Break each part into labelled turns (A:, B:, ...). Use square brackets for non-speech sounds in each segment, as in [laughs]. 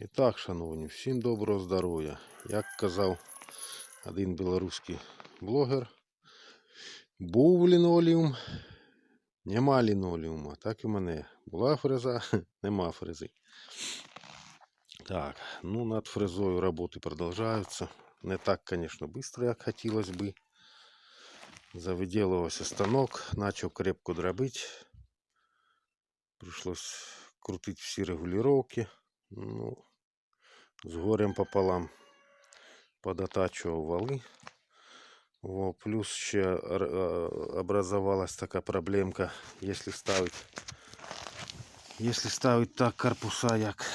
A: І так, шановні, всім доброго здоров'я. Як казав один білоруський блогер, був лінолеум, нема лінолеума. Так і в мене. Була фреза, [laughs] нема фрези. Так, ну над фрезою роботи продовжуються. Не так, звісно, швидко, як хотілося би. Завиділувався станок, почав крепко дробити. Пришлось крутити всі регулювання. Ну, з горем пополам подотачивал валы. Во, плюс ще е, образовалась така проблемка, если ставить, если ставить так корпуса, як,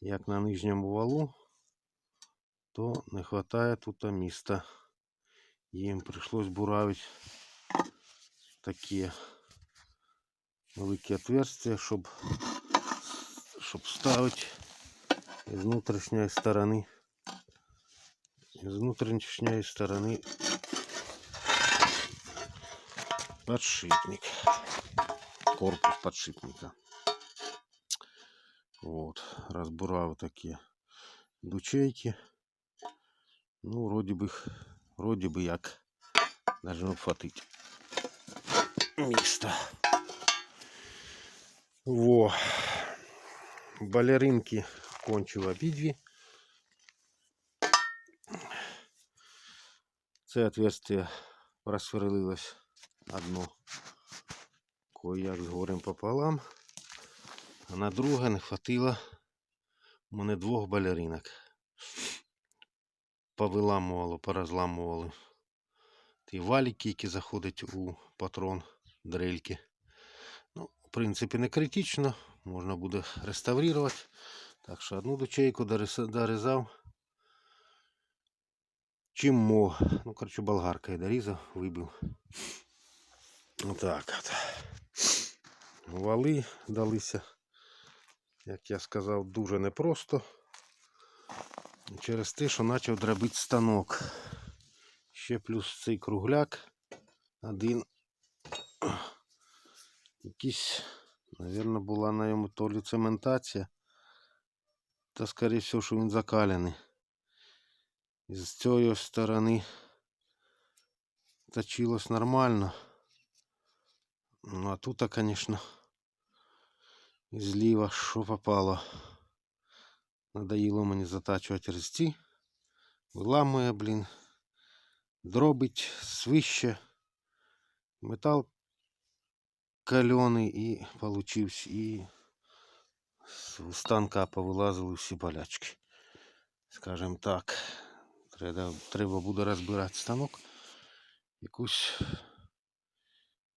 A: як на нижньому валу, то не хватає тут міста. Їм прийшлось буравити такі великі отверстия, щоб, щоб ставити з внутрішньої сторони. З внутрішньої сторони подшипник. Корпус подшипника. Вот. Разбурав такі дучейки. Ну, вроде бы, их- вроде бы як должно хватить міста. Во. Балеринки Кончив обидві. Це отверстие просверлилось одно кое-як з горем пополам, а на друге не хватило у мене двох балеринок. Повиламувало, порозламували ті валіки, які заходять у патрон дрельки. Ну, в принципі, не критично, можна буде реставрувати. Так що одну дочейку дорізав. Чим мог. Ну, коротше, болгаркою дорізав, вибив. Отак от. Вали далися, як я сказав, дуже непросто. Через те, що почав дробити станок. Ще плюс цей кругляк. Один. Якийсь, мабуть, була на йому то лі цементація. Та, скоріше всього, що він закаляний. І з цієї сторони точилось нормально. Ну а тут, звісно, і зліва що попало. Надоїло мені затачувати резці. Виламує, блін. Дробить свище. Метал калений і получився. І з станка повилазили всі болячки. Скажем так. Треба, треба буде розбирати станок. Якусь,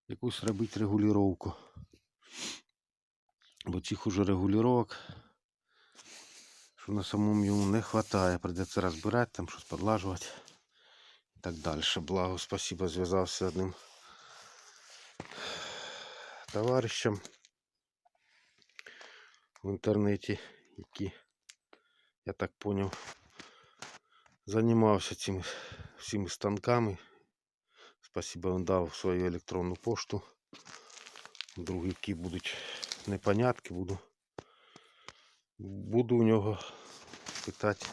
A: якусь робити регулювання. Бо цих уже регулювань, що на самому йому не вистачає. Придеться розбирати, там щось подлажувати і так далі. Благо, спасибо, зв'язався з одним товаришем в інтернеті, який, я так поняв, займався цими всіми станками. Спасибо, він дав свою електронну пошту. Другі, які будуть непонятки, буду, буду у нього питати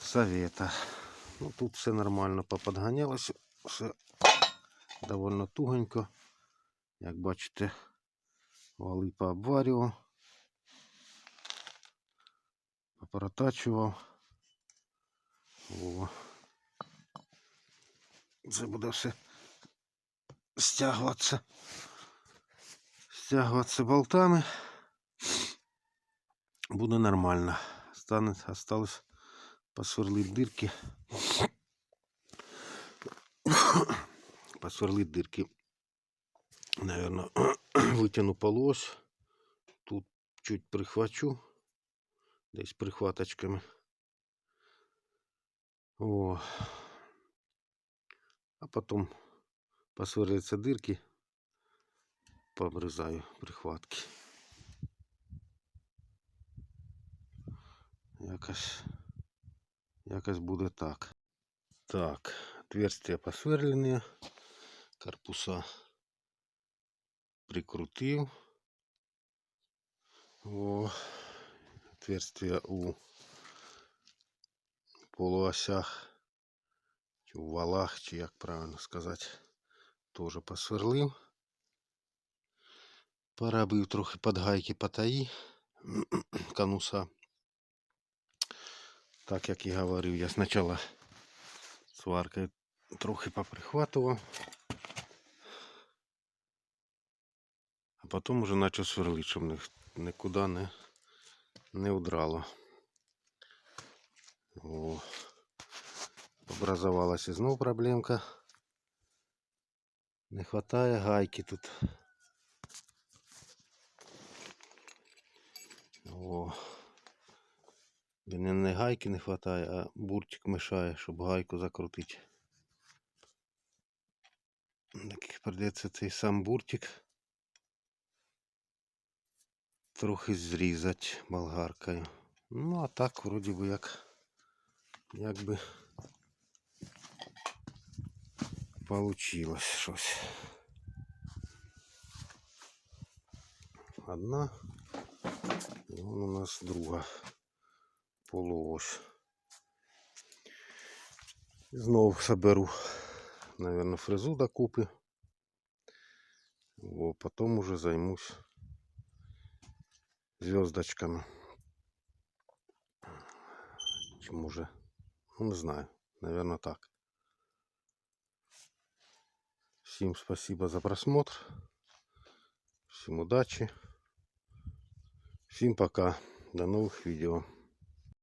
A: совета. Ну, тут все нормально поподганялося, все довольно тугенько. Як бачите, вали пообварював, попротачував. О. Це буде все стягуватися. Стягуватися болтами. Буде нормально. Стане, осталось посверлить дырки. посверлить дырки. Наверное, [clears throat] вытяну полось. Тут чуть прихвачу. Десь прихваточками. О. А потом посверлятся дырки. Пообрізаю прихватки. Якось, якось буде так. Так, отверстия посверлені, корпуса прикрутив. О, отверстия у полуосях, чи у валах, чи як правильно сказати, теж посверлив. Поробив трохи подгайки потаї [clears throat] конуса. Так як і говорив, я спочатку сваркою трохи поприхватував. А потім уже почав сверлити, щоб ні- нікуди не, не удрало. О. Образовалась знову проблемка. Не хватає гайки тут. О. Не гайки не хватає, а буртик мешає, щоб гайку закрутити. Так придеться цей сам буртик трохи зрізати болгаркою. Ну, а так, вроді би як, якби получилось щось. Одна, і вон у нас друга полуось. Знову соберу, наверное, фрезу докупи. О, потом уже займусь звездочками. Чи може, ну не знаю, наверное, так. Всем спасибо за просмотр. Всем удачи. Всем пока. До новых видео.